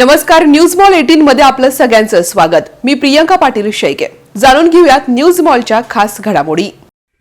नमस्कार news mall eighteen मध्ये आपलं सगळ्यांचं स्वागत. मी प्रियंका पाटील शेळके. जाणून घेऊयात न्यूज मॉलच्या खास घडामोडी.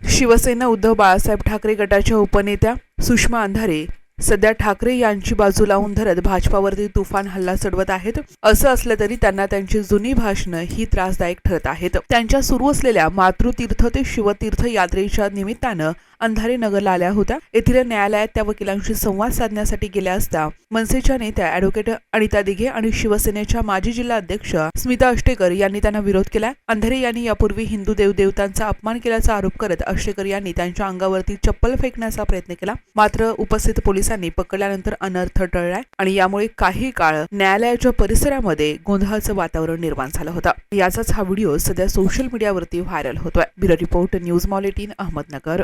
शिवसेना उद्धव बाळासाहेब ठाकरे गटाच्या उपनेत्या सुषमा अंधारे सध्या ठाकरे यांची बाजू लावून धरत भाजपावरती तुफान हल्ला चढवत आहेत. असं असलं तरी त्यांना त्यांची जुनी भाषणं ही त्रासदायक ठरत आहेत. त्यांच्या सुरू असलेल्या मातृतीर्थ ते शिवतीर्थ यात्रेच्या निमित्तानं अंधारे नगरला आल्या होत्या. येथील न्यायालयात त्या वकिलांशी संवाद साधण्यासाठी गेल्या असता मनसेच्या नेत्या अॅडव्होकेट अनिता दिघे आणि शिवसेनेच्या माजी जिल्हा अध्यक्ष स्मिता अष्टेकर यांनी त्यांना विरोध केला अंधारे यांनी यापूर्वी हिंदू देवदेवतांचा अपमान केल्याचा आरोप करत अष्टेकर यांनी त्यांच्या अंगावरती चप्पल फेकण्याचा प्रयत्न केला. मात्र उपस्थित पोलीस पोलिसांनी पकडल्यानंतर अनर्थ टळलाय आणि यामुळे काही काळ न्यायालयाच्या परिसरामध्ये गोंधळाचं वातावरण निर्माण झालं होतं. याचाच हा व्हिडिओ सध्या सोशल मीडियावरती व्हायरल होतोय. ब्युरो रिपोर्ट न्यूज मॉलेटीन अहमदनगर.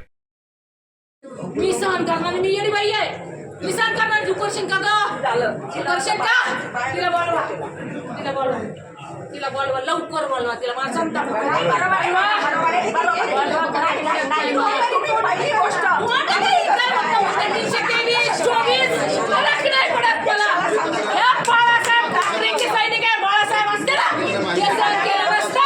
मी सहन करणार मी येडी बाई आहे. मी सहन करणार तू करशील का ग. झालं. करशील का तिला बोलवा. तिला बोलवा. तिला बोलवा. लवकर बोलवा. तिला मला समजा तीनशे तेवीस चोवीस फरक नाही पडत मला या बाळासाहेब ठाकरेंची सैनिक आहे बाळासाहेब असते ना हे सहन केलं नसतं